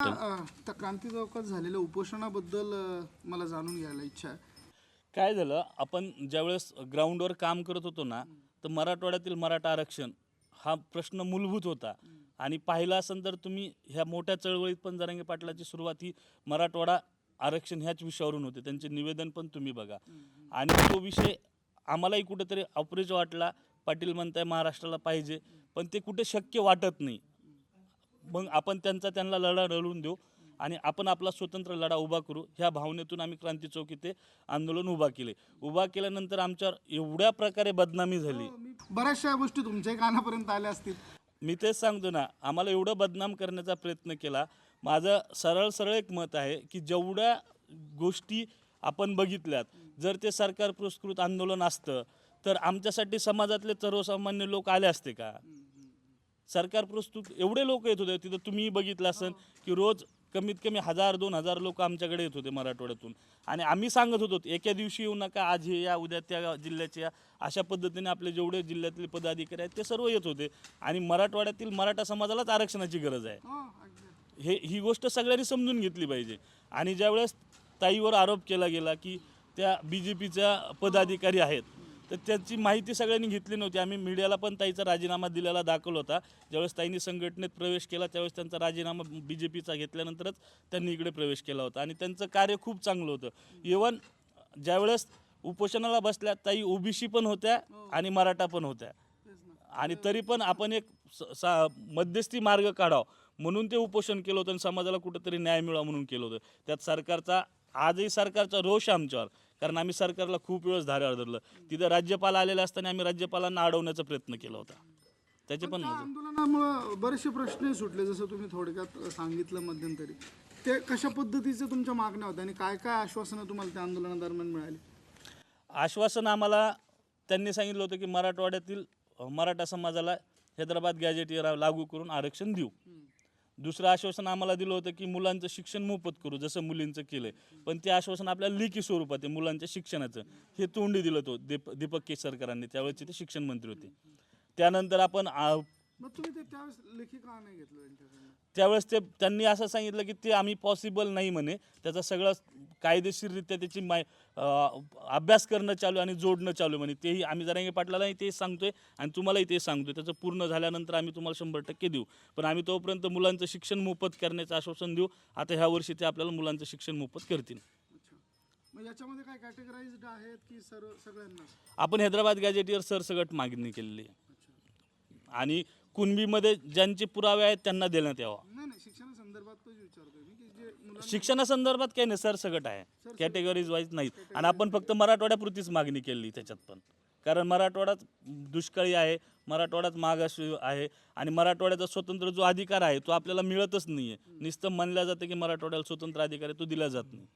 त्या क्रांती चौकात झालेल्या उपोषणाबद्दल मला जाणून घ्यायला इच्छा आहे. काय झालं आपण ज्यावेळेस ग्राउंडवर काम करत होतो ना तर मराठवाड्यातील मराठा आरक्षण हा प्रश्न मूलभूत होता. आणि पाहिला असेल तर तुम्ही ह्या मोठ्या चळवळीत पण जरांगे पाटलाची सुरुवात ही मराठवाडा आरक्षण ह्याच विषयावरून होते. त्यांचे निवेदन पण तुम्ही बघा. आणि तो विषय आम्हालाही कुठेतरी अप्रिच वाटला. पाटील म्हणताय महाराष्ट्राला पाहिजे. पण ते कुठे शक्य वाटत नाही. मग आपण त्यांचा त्यांना लढा लढवून देऊ आणि आपण आपला स्वतंत्र लढा उभा करू. ह्या भावनेतून आम्ही क्रांती चौक इथे आंदोलन उभा केले. उभा केल्यानंतर आमच्यावर एवढ्या प्रकारे बदनामी झाली. बऱ्याचशा गोष्टी तुमच्याही कानापर्यंत आल्या असतील. मी तेच सांगतो ना आम्हाला एवढं बदनाम करण्याचा प्रयत्न केला. माझं सरळ सरळ एक मत आहे की जेवढ्या गोष्टी आपण बघितल्यात जर ते सरकार पुरस्कृत आंदोलन असतं तर आमच्यासाठी समाजातले सर्वसामान्य लोक आले असते का? सरकार प्रस्तुत एवढे लोक येत होते तिथं तुम्ही बघितलं असेल की रोज कमीत कमी हजार दोन हजार लोक आमच्याकडे येत होते मराठवाड्यातून. आणि आम्ही सांगत होतो एका दिवशी येऊ नका आज हे या उद्या त्या जिल्ह्याच्या या. अशा पद्धतीने आपले जेवढे जिल्ह्यातले पदाधिकारी आहेत ते सर्व येत होते. आणि मराठवाड्यातील मराठा समाजालाच आरक्षणाची गरज आहे. हो. हे ही गोष्ट सगळ्यांनी समजून घेतली पाहिजे. आणि ज्यावेळेस ताईवर आरोप केला गेला की त्या बी जे पीच्या पदाधिकारी आहेत तर त्याची माहिती सगळ्यांनी घेतली नव्हती. आम्ही मीडियाला पण ताईचा राजीनामा दिलेला दाखवला होता. ज्यावेळेस ताईंनी संघटनेत प्रवेश केला त्यावेळेस त्यांचा राजीनामा बी जे पीचा घेतल्यानंतरच त्यांनी इकडे प्रवेश केला होता. आणि त्यांचं कार्य खूप चांगलं होतं. इवन ज्यावेळेस उपोषणाला बसल्या ताई ओबीसी पण होत्या आणि मराठा पण होत्या. आणि तरी पण आपण एक स- सा मध्यस्थी मार्ग काढावा म्हणून ते उपोषण केलं होतं आणि समाजाला कुठंतरी न्याय मिळावा म्हणून केलं होतं. त्यात सरकारचा आजही सरकारचा रोष आमच्यावर. कारण आम्ही सरकारला खूप वेळेस धाऱ्यावर धरलं तिथं राज्यपाल आलेले असताना आम्ही राज्यपालांना अडवण्याचा प्रयत्न केला होता. त्याचे पण. आंदोलनामुळे बरेचसे प्रश्न सुटले जसं तुम्ही थोडक्यात सांगितलं मध्यंतरी. ते कशा पद्धतीचे तुमच्या मागण्या होत्या आणि काय काय आश्वासनं तुम्हाला त्या आंदोलनादरम्यान मिळाली? आश्वासन आम्हाला त्यांनी सांगितलं होतं की मराठवाड्यातील मराठा समाजाला हैदराबाद गॅजेट लागू करून आरक्षण देऊ. दुसरं आश्वासन आम्हाला दिलं होतं की मुलांचं शिक्षण मोफत करू जसं मुलींचं केलंय. पण ते आश्वासन आपल्याला लेखी स्वरूपात आहे मुलांच्या शिक्षणाचं. हे तोंडी दिलं तो दीप दीपक केसरकरांनी त्यावेळेचे ते शिक्षण मंत्री होते. त्यानंतर आपण आ, मग तुम्ही ते त्यावेळेस लेखी का नाही घेतलं त्यांच्याकडनं? त्यावेळेस ते त्यांनी असं सांगितलं की ते आम्ही पॉसिबल नाही म्हणे. त्याचा सगळं कायदेशीररित्या त्याची माय अं, अभ्यास करणं चालू आहे आणि जोडणं चालू आहे म्हणे. तेही आम्ही जरांगे पाटलालाही तेच सांगतोय आणि तुम्हालाही ते सांगतोय. त्याचं पूर्ण झाल्यानंतर आम्ही तुम्हाला शंभर टक्के देऊ. पण आम्ही तोपर्यंत मुलांचं शिक्षण मोफत करण्याचं आश्वासन देऊ. आता ह्या वर्षी ते आपल्याला मुलांचं शिक्षण मोफत करतील. अच्छा. मग याच्यामध्ये काय कॅटेगराईज्ड आहेत की सर्व सगळ्यांना आपण हैदराबाद गॅजेटियर सरसगट मागणी केलेली आहे. आणि कुणबीमध्ये ज्यांचे पुरावे आहेत त्यांना देण्यात यावा. नाही नाही शिक्षणासंदर्भातच विचारतोय मी की जे मुलांना शिक्षणासंदर्भात काही नाही सरसगट आहे. कॅटेगरीज वाईज नाही. आणि आपण फक्त मराठवाड्यापुरतीच मागणी केली त्याच्यात पण. कारण मराठवाडाच दुष्काळी आहे मराठवाडाच मागास आहे आणि मराठवाड्याचा स्वतंत्र जो अधिकार आहे तो आपल्याला मिळतच नाही आहे नुसतं म्हणलं जातं की मराठवाड्याला स्वतंत्र अधिकार आहे तो दिला जात नाही.